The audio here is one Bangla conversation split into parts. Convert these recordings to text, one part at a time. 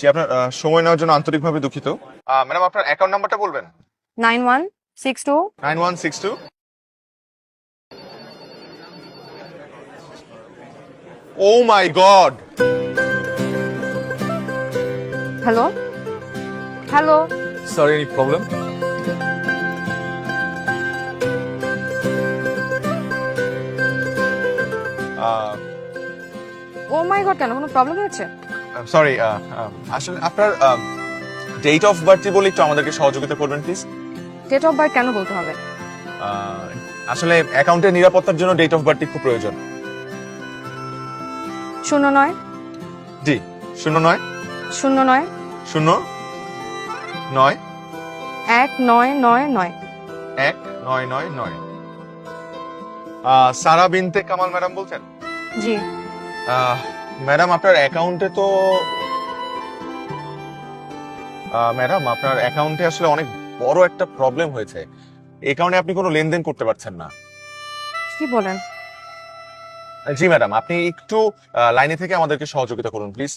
জি আপনার সময় নেওয়ার জন্য আন্তরিকভাবে দুঃখিত। ম্যাডাম আপনার অ্যাকাউন্ট নাম্বারটা বলবেন? Nine one six two. Nine one six two. Oh my god hello hello sorry any problem oh my god কেন? কোনো প্রবলেম হয়েছে? সরি আসলে আপনার ডেট অফ বার্থ বলে একটু আমাদেরকে সহযোগিতা করবেন প্লিজ ডেট অফ বার্থ কেন বলতে হবে? আসলে অ্যাকাউন্টের নিরাপত্তার জন্য ডেট অফ বার্থ খুব প্রয়োজন। শূন্য নয়? জি শূন্য নয়। শূন্য নয়? শূন্য নয়। এক নয় নয় নয়। এক নয় নয় নয়। সারা বিনতে কামাল ম্যাডাম বলছেন? জি। আহ, ম্যাডাম আপনার অ্যাকাউন্টে তো ম্যাডাম আপনার অ্যাকাউন্টে আসলে অনেক বড় একটা প্রবলেম হয়েছে। এই কারণে আপনি কোনো লেনদেন করতে পারছেন না। কি বলেন? জি ম্যাডাম আপনি একটু লাইনে থেকে আমাদেরকে সহযোগিতা করুন প্লিজ।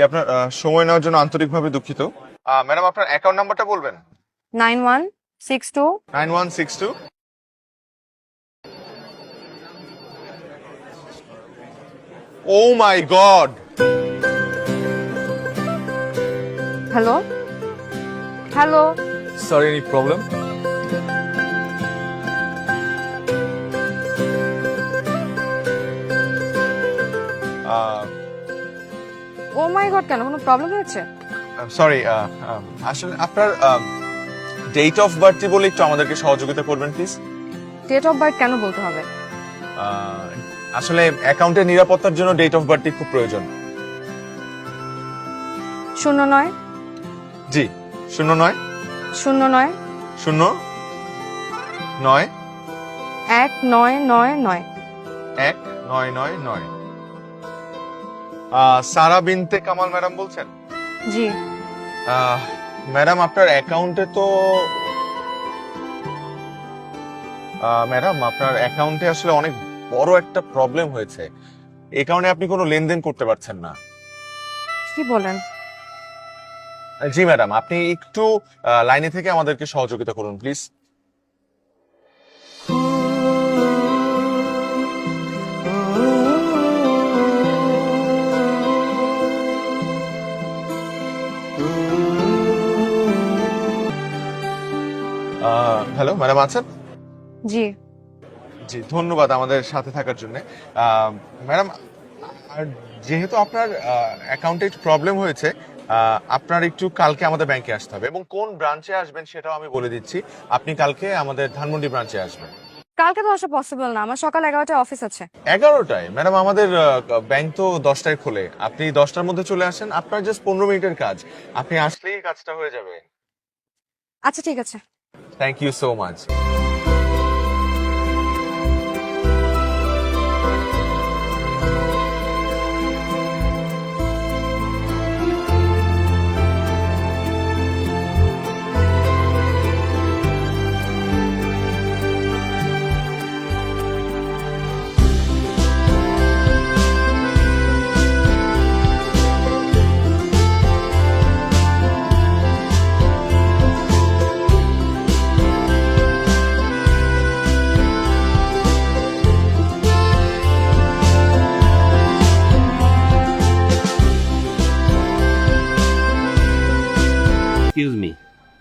আপনার আহ, সময় নেওয়ার জন্য আন্তরিকভাবে দুঃখিত। ম্যাডাম আপনার অ্যাকাউন্ট নাম্বারটা বলবেন? Nine one six two. Nine one six two. Oh my god hello hello sorry any problem oh কেন? কোনো প্রবলেম হয়েছে? সরি আসলে আপনার ডেট অফ বার্থ বলে একটু আমাদেরকে সহযোগিতা করবেন প্লিজ ডেট অফ বার্থ কেন বলতে হবে? আসলে অ্যাকাউন্টের নিরাপত্তার জন্য ডেট অফ বার্থ খুব প্রয়োজন। শূন্য নয়? জি শূন্য নয়। শূন্য নয়? শূন্য নয়। এক নয় নয় নয়। এক নয় নয় নয়। সারা বিনতে কামাল ম্যাডাম বলছেন? জি। ম্যাডাম আপনার অ্যাকাউন্টে তো ম্যাডাম আপনার অ্যাকাউন্টে আসলে অনেক বড় একটা প্রবলেম হয়েছে। এই কারণে আপনি কোনো লেনদেন করতে পারছেন না। কি বলেন? জি ম্যাডাম আপনি একটু লাইনে থেকে আমাদেরকে সহযোগিতা করুন প্লিজ। হ্যালো ম্যাডাম আছেন? জি। জি ধন্যবাদ আমাদের সাথে থাকার জন্য। ম্যাডাম যেহেতু আপনার অ্যাকাউন্টে একটু প্রবলেম হয়েছে আপনার একটু কালকে আমাদের ব্যাংকে আসতে হবে এবং কোন ব্রাঞ্চে আসবেন সেটাও আমি বলে দিচ্ছি। আপনি কালকে আমাদের ধানমন্ডি ব্রাঞ্চে আসবেন। কালকে তো আসা পসিবল না আমার সকাল এগারোটায় অফিস আছে। এগারোটায়? ম্যাডাম আমাদের ব্যাংক তো দশটায় খোলে। আপনি দশটার মধ্যে চলে আসেন আপনার জাস্ট পনেরো মিনিটের কাজ। আপনি আসলেই কাজটা হয়ে যাবে। আচ্ছা ঠিক আছে। থ্যাংক ইউ সো মাচ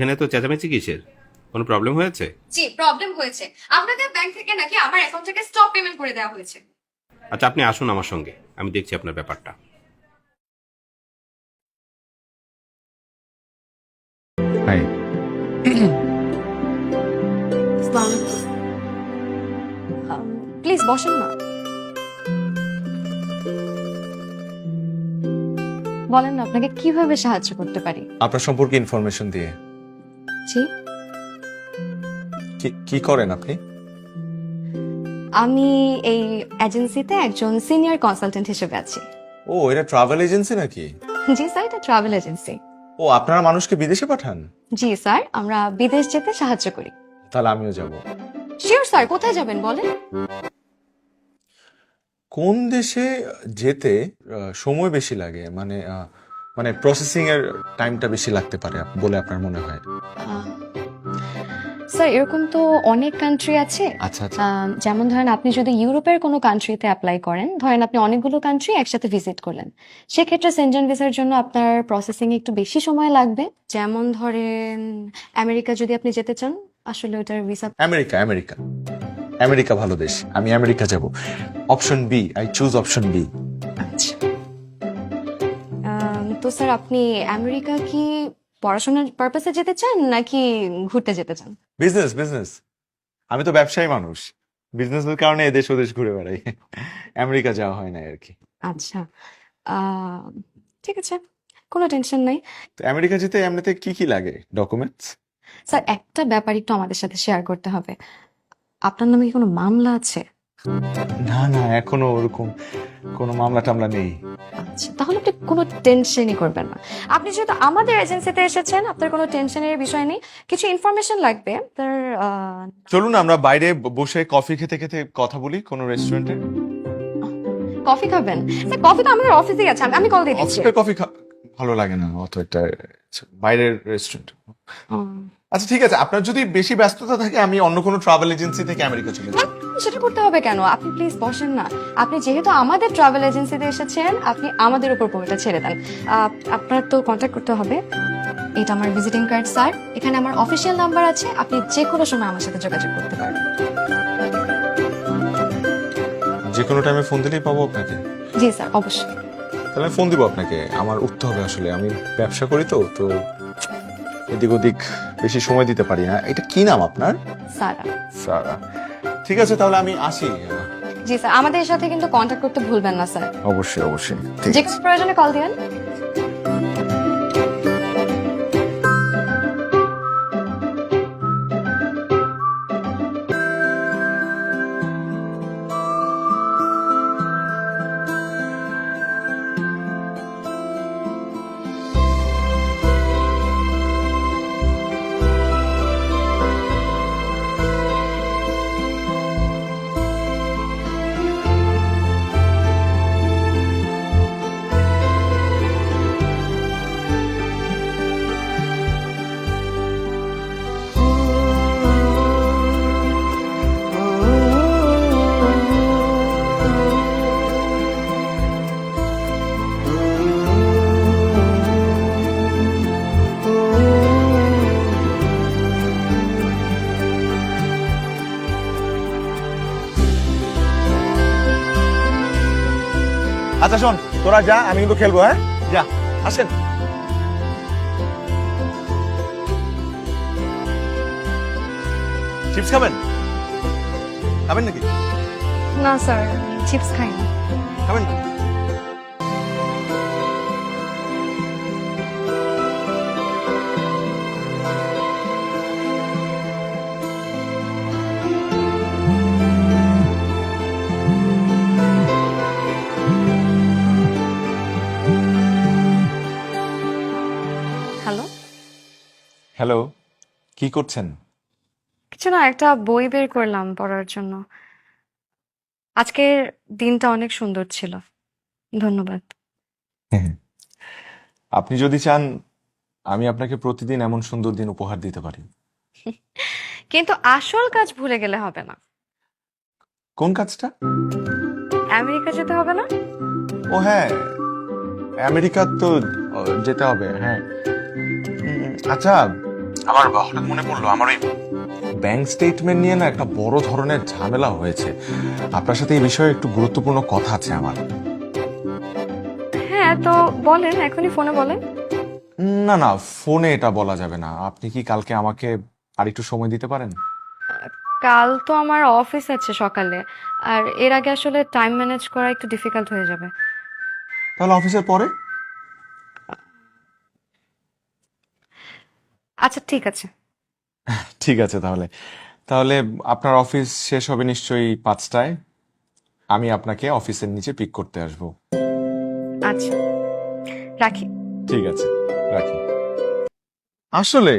এখানে তো চেঁচামেচি কিসের? কোনো প্রবলেম হয়েছে? জি প্রবলেম হয়েছে। আপনাদের ব্যাংক থেকে নাকি আমার অ্যাকাউন্ট থেকে স্টপ পেমেন্ট করে দেওয়া হয়েছে। আচ্ছা আপনি আসুন আমার সঙ্গে। আমি দেখছি আপনার ব্যাপারটা। হাই প্লিজ বসেন না। বলেন না আপনাকে কীভাবে সাহায্য করতে পারি? আপনার সম্পর্কে ইনফরমেশন দিয়ে। জি কি- কি করেন আপনি? আমি এই এজেন্সিতে একজন সিনিয়র কনসালটেন্ট হিসেবে আছি। ও এটা ট্রাভেল এজেন্সি নাকি? জি স্যার এটা ট্রাভেল এজেন্সি ও আপনারা মানুষকে বিদেশে পাঠান? জি স্যার আমরা বিদেশ যেতে সাহায্য করি। তাহলে আমিও যাব। শিওর স্যার কোথায় যাবেন বলেন? কোন দেশে যেতে সময় বেশি লাগে? মানে আহ, মানে প্রসেসিং এর টাইমটা বেশি লাগতে পারে বলে আপনার মনে হয়? স্যার এরকম তো অনেক কান্ট্রি আছে। আচ্ছা আচ্ছা। যেমন ধরেন আপনি যদি ইউরোপের কোনো কান্ট্রিতে অ্যাপ্লাই করেন ধরেন আপনি অনেকগুলো কান্ট্রি একসাথে ভিজিট করলেন। সেক্ষেত্রে সেনজেন ভিসার জন্য আপনার প্রসেসিং একটু বেশি সময় লাগবে। যেমন ধরেন আমেরিকা যদি আপনি যেতে চান আসলে ওটার ভিসা আমেরিকা আমেরিকা। আমেরিকা ভালো দেশ। আমি আমেরিকা যাব। Option B I choose option B আচ্ছা। স্যার আপনি আমেরিকা কি পড়াশোনার পারপাসে যেতে চান নাকি ঘুরতে যেতে চান? বিজনেস বিজনেস আমি তো ব্যবসায়ী মানুষ। বিজনেসের কারণে এদেশ ওদেশ ঘুরে বেড়াই। আমেরিকা যাওয়া হয় না আর কি। আচ্ছা। ঠিক আছে কোনো টেনশন নাই। তো আমেরিকা যেতে এমনিতে কি কি লাগে? ডকুমেন্টস স্যার একটা ব্যাপার একটু আমাদের সাথে শেয়ার করতে হবে। আপনার নামে কি কোনো মামলা আছে? না না এখনও ওরকম কোনো মামলা টামলা নেই। আচ্ছা। তাহলে আপনি কোনো টেনশনই করবেন না। আপনি যেহেতু আমাদের এজেন্সিতে এসেছেন আপনার কোনো টেনশনের বিষয় নেই। কিছু ইনফরমেশন লাগবে তার আহ, চলুন আমরা বাইরে বসে কফি খেতে খেতে কথা বলি কোনো রেস্টুরেন্টে কফি খাবেন? কফি তো আমাদের অফিসেই আছে আমি- আমি কল দিয়ে দিচ্ছি। অফিসের কফি ভালো লাগে না অত একটা বাইরের রেস্টুরেন্ট আচ্ছা ঠিক আছে। আপনার যদি বেশি ব্যস্ততা থাকে আমি অন্য কোনো ট্রাভেল এজেন্সি থেকে আমেরিকা চলে যাব। সেটা করতে হবে কেন? আপনি প্লিজ বসেন না। আপনি যেহেতু আমাদের ট্রাভেল এজেন্সিতে এসেছেন আপনি আমাদের উপর পুরোটা ছেড়ে দেন। আপনার তো কন্ট্যাক্ট করতে হবে। এটা আমার ভিজিটিং কার্ড স্যার এখানে আমার অফিসিয়াল নাম্বার আছে। আপনি যে কোনো সময় আমার সাথে যোগাযোগ করতে পারবেন যে কোনো টাইমে ফোন দিলেই পাবো আপনাকে? জি স্যার অবশ্যই। তাহলে আমি ফোন দিব আপনাকে। আমার উঠতে হবে আসলে। আমি ব্যবসা করি তো তো এদিক ওদিক বেশি সময় দিতে পারি না। এটা কি নাম আপনার? সারা। সারা। ঠিক আছে তাহলে আমি আসি। জি স্যার আমাদের সাথে কিন্তু কন্ট্যাক্ট করতে ভুলবেন না স্যার। অবশ্যই অবশ্যই। ঠিক আছে প্রয়োজনে কল দিবেন। আচ্ছা শোন তোরা যা আমি কিন্তু খেলব হ্যাঁ? যা আসেন। চিপস খাবেন? খাবেন নাকি? না স্যার চিপস খাই না খাবেন না হ্যালো কি করছেন? কিছু না একটা বই বের করলাম পড়ার জন্য। আজকের দিনটা অনেক সুন্দর ছিল। ধন্যবাদ। আপনি যদি চান আমি আপনাকে প্রতিদিন এমন সুন্দর দিন উপহার দিতে পারি। কিন্তু আসল কাজ ভুলে গেলে হবে না। কোন কাজটা? আমেরিকা যেতে হবে না? ও হ্যাঁ আমেরিকা তো যেতে হবে হ্যাঁ। আচ্ছা আমার হঠাৎ মনে পড়ল আমার ওই ব্যাংক স্টেটমেন্ট নিয়ে না একটা বড় ধরনের ঝামেলা হয়েছে। আপনার সাথে এই বিষয়ে একটু গুরুত্বপূর্ণ কথা আছে আমার। হ্যাঁ তো বলেন এখনই ফোনে বলেন। না না ফোনে এটা বলা যাবে না। আপনি কি কালকে আমাকে আর একটু সময় দিতে পারেন? কাল তো আমার অফিস আছে সকালে আর এর আগে আসলে টাইম ম্যানেজ করা একটু ডিফিকাল্ট হয়ে যাবে। তাহলে অফিসের পরে? আচ্ছা ঠিক আছে। ঠিক আছে তাহলে। তাহলে আপনার অফিস শেষ হবে নিশ্চয়ই পাঁচটায়। আমি আপনাকে অফিসের নিচে পিক করতে আসব। আচ্ছা। রাখি। ঠিক আছে রাখি। আসলে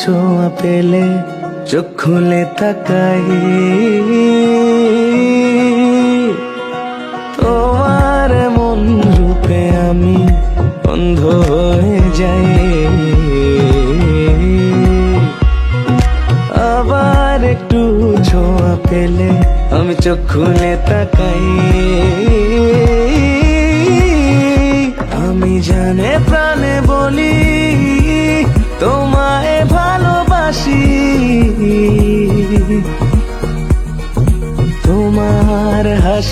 ছোঁয়া পেলে চোখ খুলে তাকাই। তোমার মন রূপে আমি অন্ধ হয়ে যাই। আবার একটু ছোঁয়া পেলে আমি চোখ খুলে তাকাই।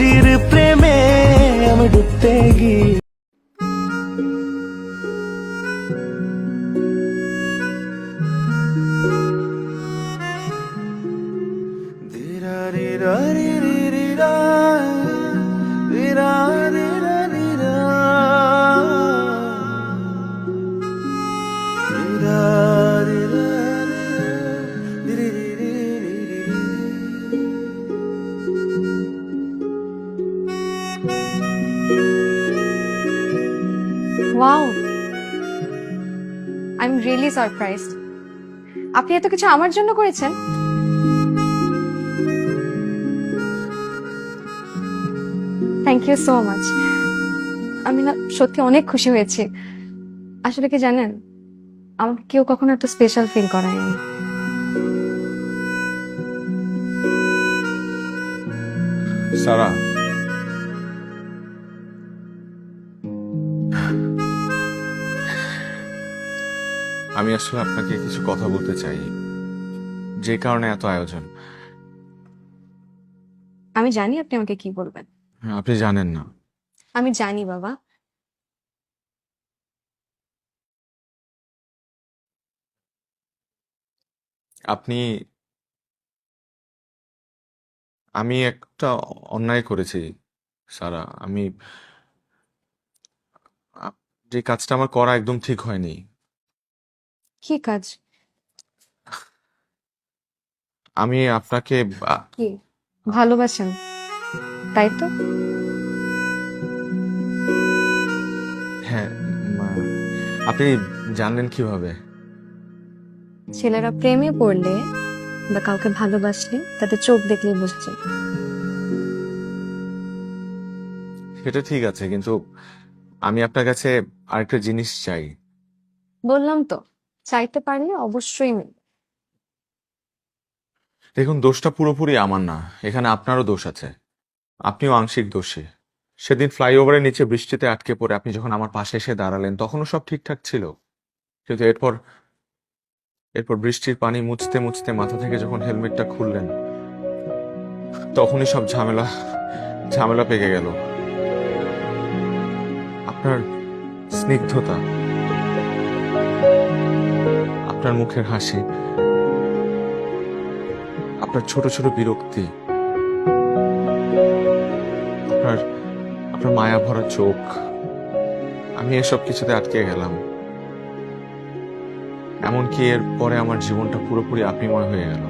হাসির প্রেমে আমি ডুবতে গিয়ে wow I am really surprised আপনি এত কিছু আমার জন্য করেছেন? থ্যাংক ইউ সো মাচ আমি না, সত্যি অনেক খুশি হয়েছি। আসলে কি জানেন, আমাকে কেউ কখনো এত স্পেশাল ফিল করায়নি। সারা আমি আসলে আপনাকে কিছু কথা বলতে চাই। যে কারণে এত আয়োজন। আমি জানি আপনি আমাকে কি বলবেন। আপনি জানেন না। আমি জানি বাবা। আপনি আমি একটা অন্যায় করেছি সারা। আমি যে কাজটা আমার করা একদম ঠিক হয়নি। কি কাজ? আমি আপনাকে আ- কি? ভালোবাসেন তাই তো? হ্যাঁ মা- আপনি জানলেন কীভাবে? ছেলেরা প্রেমে পড়লে বা কাউকে ভালোবাসলে তাদের চোখ দেখলেই বোঝা যায়। সেটা ঠিক আছে কিন্তু আমি আপনার কাছে আরেকটা জিনিস চাই। বললাম তো। চাইতে পারলে অবশ্যই মিলবে। দেখুন, দোষটা পুরোপুরি আমার না। এখানে আপনারও দোষ আছে। আপনিও আংশিক দোষী। সেদিন ফ্লাইওভারের নিচে বৃষ্টিতে আটকে পড়ে আপনি যখন আমার পাশে এসে দাঁড়ালেন, তখনও সব ঠিকঠাক ছিল। কিন্তু এরপর এরপর বৃষ্টির পানি মুছতে মুছতে মাথা থেকে যখন হেলমেটটা খুললেন, তখনই সব ঝামেলা ঝামেলা পেকে গেল। আপনার স্নিগ্ধতা। আপনার মুখের হাসি, আপনার ছোট ছোট বিরক্তি, আপনার আপনার মায়া ভরা চোখ, আমি এসব কিছুতে আটকে গেলাম। এমনকি এর পরে আমার জীবনটা পুরোপুরি আপনিময় হয়ে গেল।